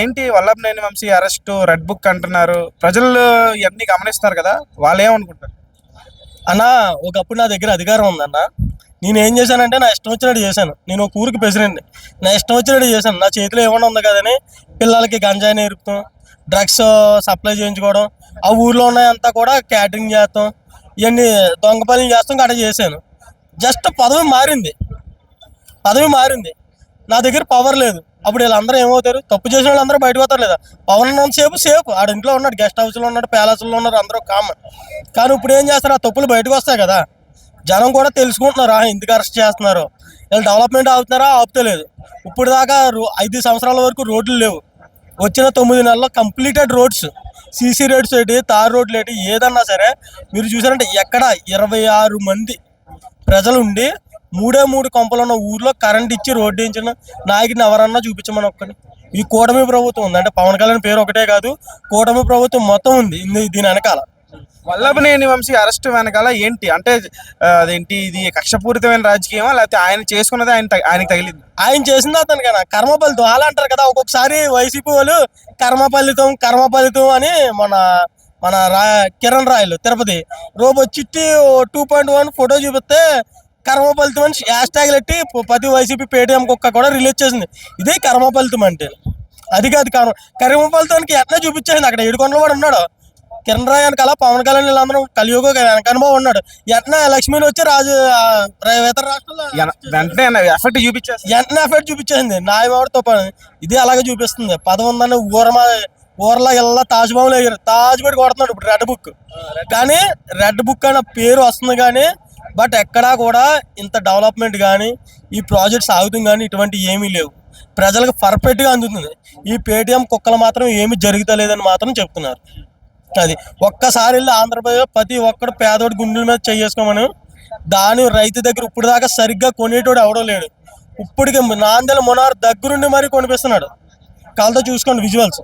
ఏంటి Vallabhaneni Vamsi arrest red book అంటున్నారు. ప్రజలు ఇవన్నీ గమనిస్తున్నారు కదా వాళ్ళు ఏమనుకుంటారు అన్నా ఒకప్పుడు నా దగ్గర అధికారం ఉందన్న. నేను ఏం చేశానంటే నా ఇష్టం వచ్చినట్టు చేశాను. నేను ఒక ఊరికి ప్రెసిడెంట్ నా ఇష్టం వచ్చినట్టు చేశాను. నా చేతిలో ఏమైనా ఉంది కదని పిల్లలకి గంజాయి నేర్పుతాం డ్రగ్స్ సప్లై చేయించుకోవడం ఆ ఊర్లో ఉన్నాయంతా కూడా క్యాటరింగ్ చేస్తాం ఇవన్నీ దొంగ పనులు చేస్తాం గట్రా చేశాను. జస్ట్ పదవి మారింది. పదవి మారింది. నా దగ్గర పవర్ లేదు. అప్పుడు వీళ్ళందరూ ఏమవుతారు? తప్పు చేసిన వాళ్ళందరూ బయటకు పోతారు లేదా? పవన్ ఉన్నంత సేపు సేపు ఆడ ఇంట్లో ఉన్నాడు గెస్ట్ హౌస్లో ఉన్నాడు ప్యాలెస్లో ఉన్నారు అందరూ కామన్ కానీ ఇప్పుడు ఏం చేస్తారు? ఆ తప్పులు బయటకు వస్తాయి కదా. జనం కూడా తెలుసుకుంటున్నారు ఆ, ఎందుకు అరెస్ట్ చేస్తున్నారు? వీళ్ళు డెవలప్మెంట్ అవుతున్నారా ఆపుతలేదు. ఇప్పుడు దాకా ఐదు సంవత్సరాల వరకు రోడ్లు లేవు. వచ్చిన తొమ్మిది నెలల్లో కంప్లీటెడ్ రోడ్స్ సీసీ రోడ్స్ ఏంటి తార్ రోడ్లు ఏంటి ఏదన్నా సరే మీరు చూసారంటే ఎక్కడ ఇరవై ఆరు మంది ప్రజలు ఉండి మూడే మూడు కొంపలు ఉన్న ఊర్లో కరెంట్ ఇచ్చి రోడ్డు వేయించిన నాయకుడిని ఎవరన్నా చూపించమని ఒక్కని ఈ కూటమి ప్రభుత్వం ఉంది. అంటే పవన్ కళ్యాణ్ పేరు ఒకటే కాదు కూటమి ప్రభుత్వం మొత్తం ఉంది. ఇంది- దీని వెనకాల. వల్లభనేని వంశీ అరెస్ట్ వెనకాల ఏంటి? అంటే అదేంటి? ఇది కక్షపూరితమైన రాజకీయమా? లేకపోతే ఆయన చేసుకున్నది ఆయన ఆయనకి తగిలింది? ఆయన చేసింది అతను కదా. కర్మ ఫలితం అలా అంటారు కదా ఒక్కొక్కసారి వైసీపీ వాళ్ళు కర్మ ఫలితం కర్మ ఫలితం అని మన మన రా Kiran Rayalu Tirupati. Robo Chitti two point one photo చూపిస్తే కర్మ ఫలితం అని హ్యాష్ ట్యాగ్ పెట్టి ప్రతి వైసీపీ పేటీఎం కుక్క కూడా రిలీజ్ చేసింది. ఇదే కర్మ ఫలితం అంటే. అది కాదు కర్మ కర్మ ఫలితానికి ఎట్లా చూపించేసింది? అక్కడ ఏడుకొండలో వాడు ఉన్నాడు. కిరణ్ రాయ్ వెనకాల పవన్ కళ్యాణ్ వీళ్ళందరూ కలియుగ వెనకనుభవం ఉన్నాడు. ఎట్లా లక్ష్మీని వచ్చి రాజు ఇతర రాష్ట్రాల్లో ఎఫెక్ట్ చూపించేస్తారు వెంటనే ఎఫెక్ట్ చూపించేసింది. న్యాయవాడితో పని ఇది అలాగే చూపిస్తుంది. పదం ఉందని ఊరమా ఊర్లో ఇలా తాజ్ మహల్ తాజ్ పెట్టి కొడుతున్నాడు ఇప్పుడు రెడ్ బుక్ కానీ రెడ్ బుక్ అనే పేరు వస్తుంది కానీ బట్ ఎక్కడా కూడా ఇంత డెవలప్మెంట్ కానీ ఈ ప్రాజెక్ట్ సాగుతుంది కానీ ఇటువంటి ఏమీ లేవు. ప్రజలకు పర్ఫెక్ట్గా అందుతుంది. ఈ పేటిఎం కుక్కలు మాత్రం ఏమీ జరుగుతలేదని మాత్రం చెప్తున్నారు. అది ఒక్కసారి వెళ్ళి ఆంధ్రప్రదేశ్ ప్రతి ఒక్కడు పేదోడి గుండెల మీద చేసుకోమని దాని రైతు దగ్గర ఇప్పుడు దాకా సరిగ్గా కొనేటోడు ఎవడో లేడు. ఇప్పటికి నాందెల మునార్ దగ్గరుండి మరీ కొనిపిస్తున్నాడు. కళ్ళతో చూసుకోండి విజువల్స్.